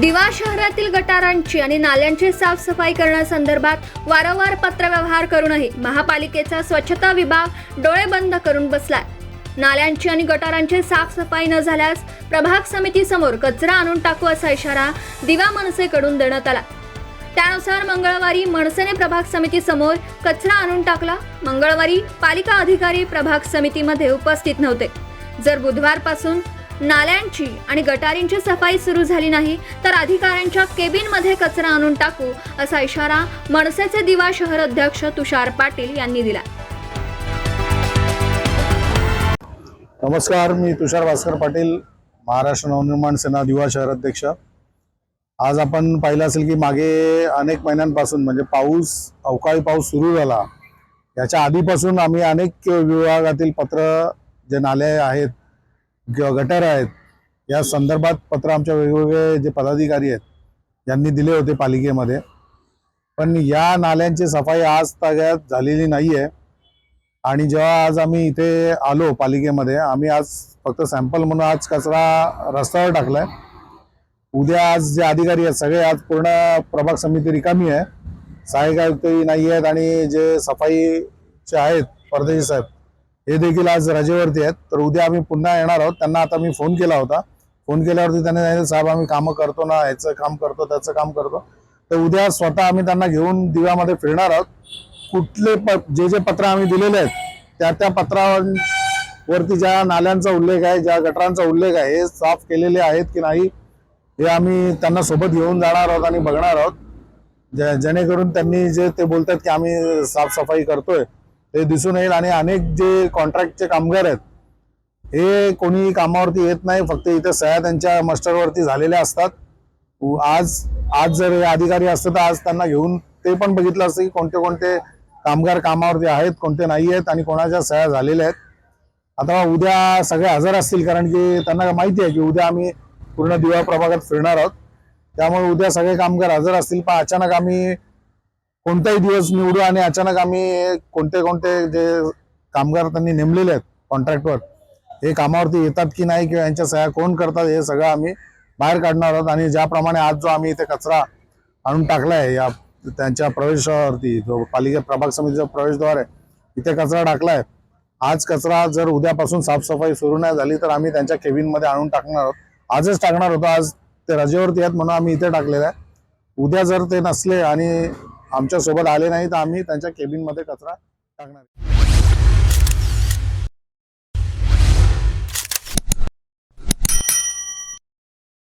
दिवा शहरातील गटारांची आणि नाल्यांची साफसफाई करण्यासंदर्भात वारंवार पत्रव्यवहार करूनही महापालिकेचा स्वच्छता विभाग डोळे बंद करून बसलाय. नाल्यांची आणि गटारांची साफसफाई न झाल्यास प्रभाग समितीसमोर कचरा आणून टाकू असा इशारा दिवा मनसेकडून देण्यात आला. त्यानुसार मंगळवारी मनसेने प्रभाग समितीसमोर कचरा आणून टाकला. मंगळवारी पालिका अधिकारी प्रभाग समितीमध्ये उपस्थित नव्हते. जर बुधवारपासून नाल्यांची आणि गटारींची सफाई सुरू झाली नाही तर अधिकाऱ्यांच्या केबिनमध्ये कचरा आणून टाकू असा इशारा मनसेचे दिवा शहर अध्यक्ष तुषार पाटील यांनी दिला. नमस्कार मी तुषार भास्कर पाटील महाराष्ट्र नवनिर्माण सेना दिवा शहर अध्यक्ष. आज आपण पाहिलं असेल की मागे अनेक महिन्यांपासून म्हणजे पाऊस अवकाळी पाऊस सुरू झाला. याच्या आधीपासून आम्ही अनेक विभागातील पत्र जे नाले आहेत गटर आहेत या संदर्भात पत्र आमच्या वेगवेगळे जे पदाधिकारी आहेत यांनी दिले होते पालिकेमध्ये. पण या नाल्यांची सफाई आज ताग्यात झालेली नाही आहे आणि जेव्हा आज आम्ही इथे आलो पालिकेमध्ये आम्ही आज फक्त सॅम्पल म्हणून आज कचरा रस्त्यावर टाकला आहे उद्या आज जे अधिकारी आहेत सगळे आज पूर्ण प्रभाग समिती रिकामी आहे. सहाय्यक आयुक्तही नाही आहेत आणि जे सफाईचे आहेत परदेशी साहेब हे देखील आज रजेवरती आहेत. तर उद्या आम्ही पुन्हा येणार आहोत. त्यांना आता मी फोन केला होता. फोन केल्यावरती त्यांनी सांगितलं साहेब आम्ही कामं करतो ना ह्याचं काम करतो त्याचं काम करतो. तर उद्या स्वतः आम्ही त्यांना घेऊन दिव्यामध्ये फिरणार आहोत. कुठले प जे जे पत्र आम्ही दिलेले आहेत त्या त्या पत्रावरती ज्या नाल्यांचा उल्लेख आहे ज्या गटारांचा उल्लेख आहे हे साफ केलेले आहेत की नाही हे आम्ही त्यांना सोबत घेऊन जाणार आहोत आणि बघणार आहोत. जे- जेणेकरून त्यांनी जे ते बोलतात की आम्ही साफसफाई करतोय ते दिसून येईल आणि अनेक जे कॉन्ट्रॅक्टचे कामगार आहेत हे कोणी कामावरती येत नाही फक्त इथे सह्या त्यांच्या मस्टरवरती झालेल्या असतात. उ- आज आज जर हे अधिकारी असते तर आज त्यांना घेऊन ते पण बघितलं असतं की कोणते कोणते कामगार कामावरती आहेत कोणते नाही आहेत आणि कोणाच्या सह्या झालेल्या आहेत. आता उद्या सगळे हजर असतील कारण की त्यांना माहिती आहे की उद्या आम्ही पूर्ण दिवा प्रभागात फिरणार आहोत. त्यामुळे उद्या सगळे कामगार हजर असतील पण अचानक आम्ही कोणताही दिवस निवडू आणि अचानक आम्ही कोणते कोणते जे कामगार त्यांनी नेमलेले आहेत कॉन्ट्रॅक्टवर हे कामावरती येतात की नाही किंवा यांच्या सह्या कोण करतात हे सगळं आम्ही बाहेर काढणार आहोत. आणि ज्याप्रमाणे आज जो आम्ही इथे कचरा आणून टाकला आहे या त्यांच्या प्रवेशावरती जो पालिका प्रभाग समितीचा प्रवेशद्वार आहे इथे कचरा टाकला आहे. आज कचरा जर उद्यापासून साफसफाई सुरू नाही झाली तर आम्ही त्यांच्या केबिनमध्ये आणून टाकणार आहोत. आजच टाकणार होतो. आज ते रजेवरती आहेत म्हणून आम्ही इथे टाकलेलं आहे. उद्या जर ते नसले आणि आमच्यासोबत आले नाही तर आम्ही त्यांच्या केबिनमध्ये कचरा टाकणार